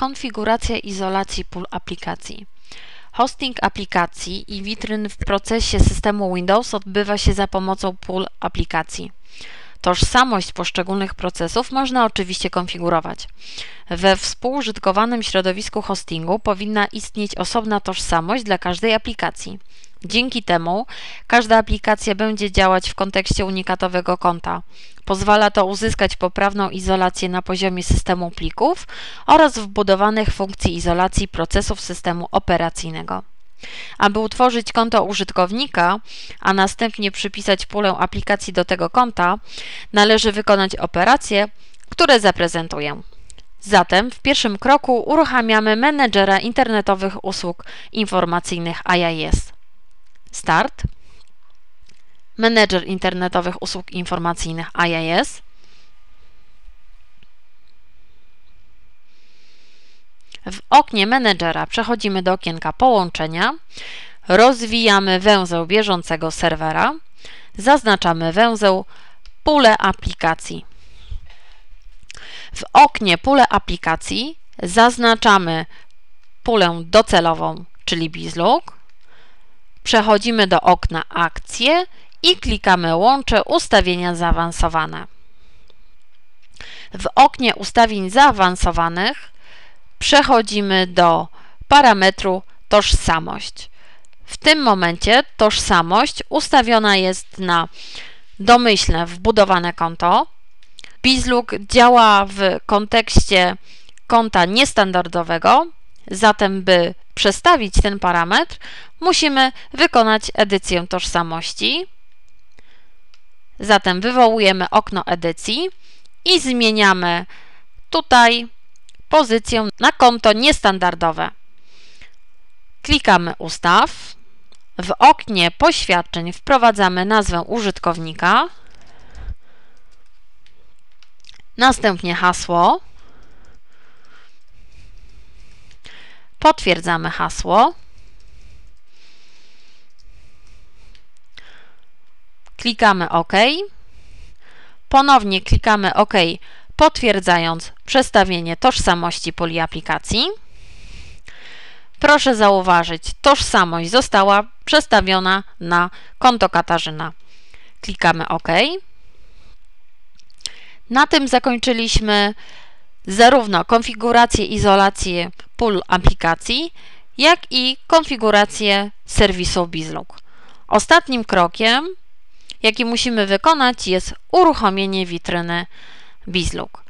Konfiguracja izolacji pól aplikacji. Hosting aplikacji i witryn w procesie systemu Windows odbywa się za pomocą pól aplikacji. Tożsamość poszczególnych procesów można oczywiście konfigurować. We współużytkowanym środowisku hostingu powinna istnieć osobna tożsamość dla każdej aplikacji. Dzięki temu każda aplikacja będzie działać w kontekście unikatowego konta. Pozwala to uzyskać poprawną izolację na poziomie systemu plików oraz wbudowanych funkcji izolacji procesów systemu operacyjnego. Aby utworzyć konto użytkownika, a następnie przypisać pulę aplikacji do tego konta, należy wykonać operacje, które zaprezentuję. Zatem w pierwszym kroku uruchamiamy menedżera internetowych usług informacyjnych IIS. Start. Menedżer internetowych usług informacyjnych IIS. W oknie menedżera przechodzimy do okienka połączenia, rozwijamy węzeł bieżącego serwera, zaznaczamy węzeł pulę aplikacji. W oknie pulę aplikacji zaznaczamy pulę docelową, czyli BizLook, przechodzimy do okna akcje i klikamy łącze ustawienia zaawansowane. W oknie ustawień zaawansowanych przechodzimy do parametru tożsamość. W tym momencie tożsamość ustawiona jest na domyślne wbudowane konto. Bizluk działa w kontekście konta niestandardowego, zatem by przestawić ten parametr, musimy wykonać edycję tożsamości. Zatem wywołujemy okno edycji i zmieniamy tutaj pozycję na konto niestandardowe. Klikamy Ustaw. W oknie poświadczeń wprowadzamy nazwę użytkownika, następnie hasło, potwierdzamy hasło, klikamy OK, ponownie klikamy OK potwierdzając przestawienie tożsamości poli aplikacji. Proszę zauważyć, tożsamość została przestawiona na konto Katarzyna. Klikamy OK. Na tym zakończyliśmy zarówno konfigurację izolacji pól aplikacji, jak i konfigurację serwisu BizLook. Ostatnim krokiem, jaki musimy wykonać, jest uruchomienie witryny BizLook.